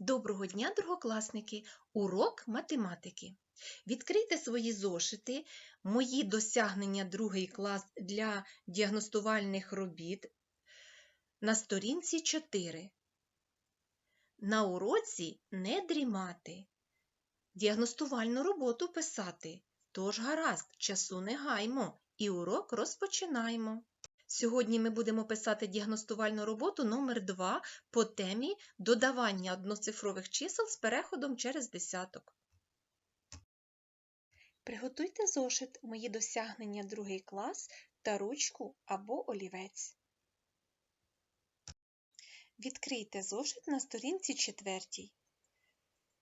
Доброго дня, другокласники! Урок математики. Відкрийте свої зошити, мої досягнення другий клас для діагностувальних робіт на сторінці 4. На уроці не дрімати. Діагностувальну роботу писати. Тож гаразд, часу не гаймо і урок розпочинаємо. Сьогодні ми будемо писати діагностувальну роботу номер 2 по темі додавання одноцифрових чисел з переходом через десяток. Приготуйте зошит мої досягнення другий клас та ручку або олівець. Відкрийте зошит на сторінці 4.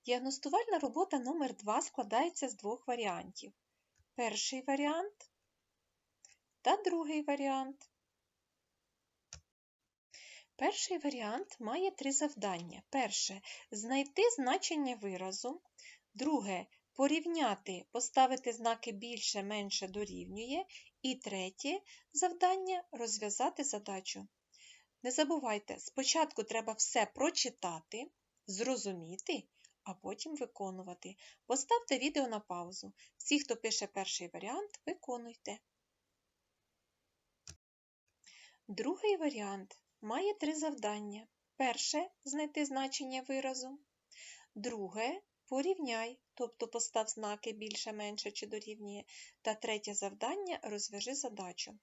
Діагностувальна робота номер 2 складається з двох варіантів. Перший варіант та другий варіант. Перший варіант має три завдання. Перше знайти значення виразу. Друге порівняти, поставити знаки більше, менше дорівнює. І третє завдання розв'язати задачу. Не забувайте, спочатку треба все прочитати, зрозуміти, а потім виконувати. Поставте відео на паузу. Всі, хто пише перший варіант, виконуйте. Другий варіант має три завдання. Перше знайти значення виразу. Друге порівняй, тобто постав знаки більше, менше чи дорівнює. Та третє завдання розв'яжи задачу.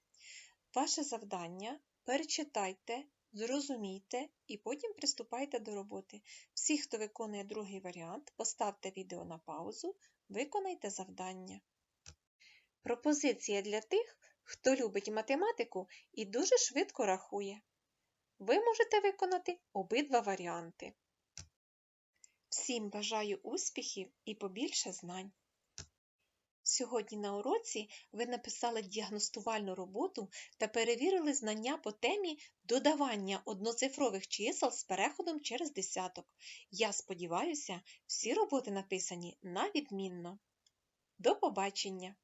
Ваше завдання перечитайте, зрозумійте і потім приступайте до роботи. Всі, хто виконує другий варіант, поставте відео на паузу, виконайте завдання. Пропозиція для тих, хто любить математику і дуже швидко рахує. Ви можете виконати обидва варіанти. Всім бажаю успіхів і побільше знань. Сьогодні на уроці ви написали діагностувальну роботу та перевірили знання по темі додавання одноцифрових чисел з переходом через десяток. Я сподіваюся, всі роботи написані на відмінно. До побачення!